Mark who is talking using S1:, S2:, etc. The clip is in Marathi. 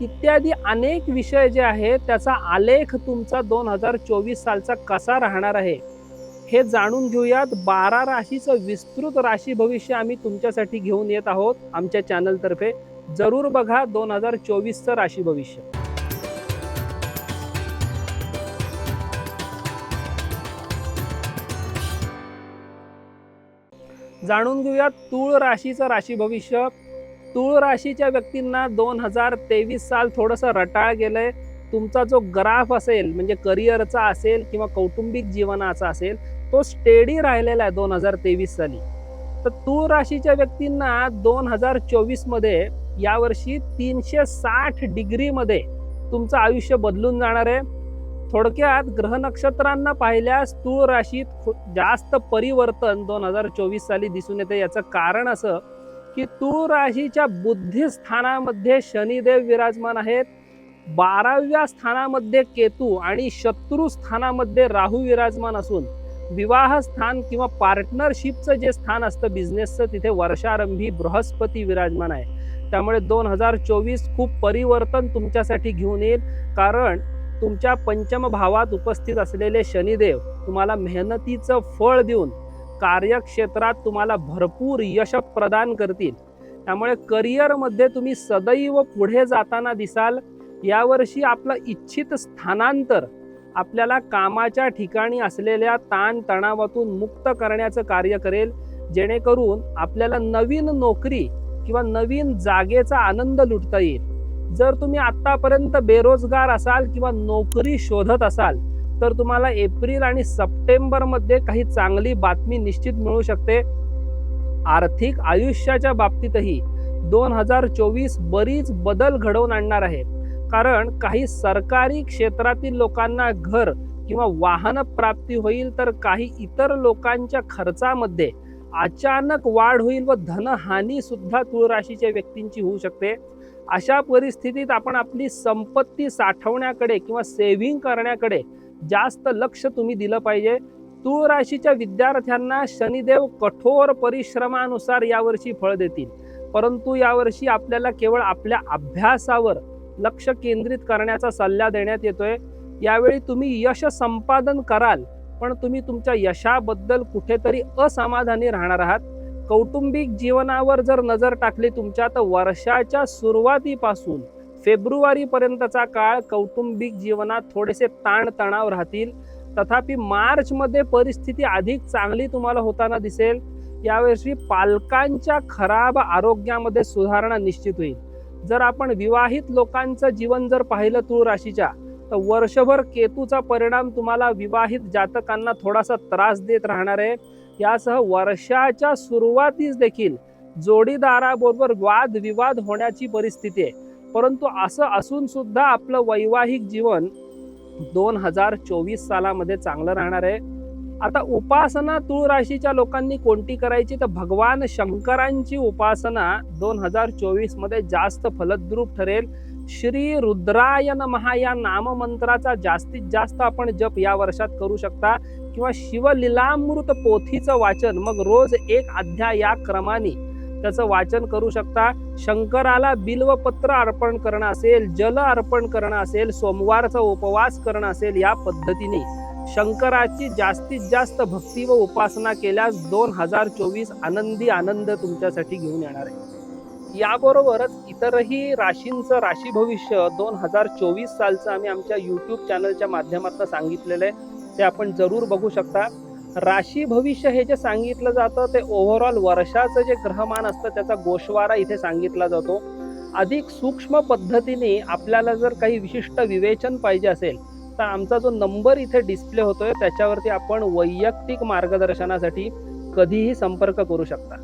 S1: इत्यादी अनेक विषय जे आहेत त्याचा आलेख तुमचा दोन हजार चोवीस सालचा कसा राहणार आहे हे जाणून घेऊयात. बारा राशीचं विस्तृत राशी भविष्य आम्ही तुमच्यासाठी घेऊन येत आहोत आमच्या चॅनलतर्फे. जरूर बघा दोन हजार चोवीसचं राशी भविष्य. जाणून घेऊयात तूळ राशीचं राशी भविष्य. तूळ राशीच्या व्यक्तींना दोन हजार तेवीस साल थोडंसं रटाळ गेलंय. तुमचा जो ग्राफ असेल म्हणजे करिअरचा असेल किंवा कौटुंबिक जीवनाचा असेल तो स्टेडी राहिलेला आहे दोन हजार तेवीस साली. तर तूळ राशीच्या व्यक्तींना दोन हजार चोवीसमध्ये यावर्षी तीनशे साठ डिग्रीमध्ये तुमचं आयुष्य बदलून जाणार आहे. थोडक्यात ग्रह नक्षत्रांना पाहिल्यास तूळ राशीत जास्त परिवर्तन दोन हजार चोवीस साली दिसून येते. याचं कारण असं की तूळ राशीच्या बुद्धी स्थानामध्ये शनिदेव विराजमान आहेत. बाराव्या स्थानामध्ये केतू आणि शत्रू स्थानामध्ये राहू विराजमान असून विवाह स्थान किंवा पार्टनरशिपचं जे स्थान असतं बिझनेसचं तिथे वर्षारंभी बृहस्पती विराजमान आहे. त्यामुळे दोन हजार चोवीस खूप परिवर्तन तुमच्यासाठी घेऊन येईल. कारण तुमच्या पंचम भावात उपस्थित असलेले शनिदेव तुम्हाला मेहनतीचं फळ देऊन कार्यक्षेत्रात तुम्हाला भरपूर यश प्रदान करतील. त्यामुळे करिअरमध्ये तुम्ही सदैव पुढे जाताना दिसाल. यावर्षी आपलं इच्छित स्थानांतर आपल्याला कामाच्या ठिकाणी असलेल्या ताणतणावातून मुक्त करण्याचं कार्य करेल. जेणेकरून आपल्याला नवीन नोकरी किंवा नवीन जागेचा आनंद लुटता येईल. जर तुम्ही आत्तापर्यंत बेरोजगार असाल किंवा नोकरी शोधत असाल तर तुम्हाला एप्रिल आणि सप्टेंबरमध्ये काही चांगली बातमी निश्चित मिळू शकते. आर्थिक आयुष्याच्या बाबतीतही दोन हजार चोवीस बरीच बदल घडवून आणणार आहे. कारण काही सरकारी क्षेत्रातील लोकांना घर किंवा वाहन प्राप्ती होईल तर काही इतर लोकांच्या खर्चामध्ये अचानक वाढ होईल व धनहानी सुद्धा तुळ राशीच्या व्यक्तींची होऊ शकते. अशा परिस्थितीत आपण आपली संपत्ती साठवण्याकडे किंवा सेव्हिंग करण्याकडे जास्त लक्ष तुम्ही दिलं पाहिजे. तूळ राशीच्या विद्यार्थ्यांना शनिदेव कठोर परिश्रमानुसार यावर्षी फळ देतील. परंतु यावर्षी आपल्याला केवळ आपल्या अभ्यासावर लक्ष केंद्रित करण्याचा सल्ला देण्यात येतोय. यावेळी तुम्ही यश संपादन कराल पण तुम्ही तुमच्या यशाबद्दल कुठेतरी असमाधानी राहणार आहात. कौटुंबिक जीवनावर जर नजर टाकली तुमच्या तर वर्षाच्या सुरुवातीपासून फेब्रुवारीपर्यंतचा काळ कौटुंबिक जीवनात थोडेसे ताणतणाव राहतील. तथापि मार्चमध्ये परिस्थिती अधिक चांगली तुम्हाला होताना दिसेल. यावर्षी पालकांच्या खराब आरोग्यामध्ये सुधारणा निश्चित होईल. जर आपण विवाहित लोकांचं जीवन जर पाहिलं तूळ राशीच्या तर वर्षभर केतूचा परिणाम तुम्हाला विवाहित जातकांना थोडासा त्रास देत राहणार आहे. यासह वर्षाच्या सुरुवातीस देखील जोडीदाराबरोबर वाद विवाद होण्याची परिस्थिती आहे. परंतु असं असून सुद्धा आपलं वैवाहिक जीवन दोन हजार चोवीस सालामध्ये चांगलं राहणार आहे. आता उपासना तुळ राशीच्या लोकांनी कोणती करायची? तर भगवान शंकरांची उपासना दोन हजार चोवीसमध्ये जास्त फलद्रूप ठरेल. श्री रुद्रायन महा या नाममंत्राचा जास्तीत जास्त आपण जप या वर्षात करू शकता. किंवा शिवलीलामृत पोथीचं वाचन मग रोज एक अध्याय या क्रमाने त्याचं वाचन करू शकता. शंकराला बिल्वपत्र अर्पण करणं असेल जल अर्पण करणं असेल सोमवारचा उपवास करणं असेल या पद्धतीने. शंकराची जास्तीत जास्त भक्ती व उपासना केल्यास दोन हजार चोवीस आनंदी आनंद तुमच्यासाठी घेऊन येणार आहे. याबरोबरच इतरही राशींचं राशी भविष्य दोन हजार चोवीस सालचं आम्ही आमच्या यूट्यूब चॅनलच्या माध्यमातून सांगितलेलं आहे. ते आपण जरूर बघू शकता. राशी भविष्य हे जे सांगितलं जातं ते ओव्हरऑल वर्षाचं जे ग्रहमान असतं त्याचा गोषवारा इथे सांगितला जातो. अधिक सूक्ष्म पद्धतीने आपल्याला जर काही विशिष्ट विवेचन पाहिजे असेल तर आमचा जो नंबर इथे डिस्प्ले होतोय त्याच्यावरती आपण वैयक्तिक मार्गदर्शनासाठी कधीही संपर्क करू शकता.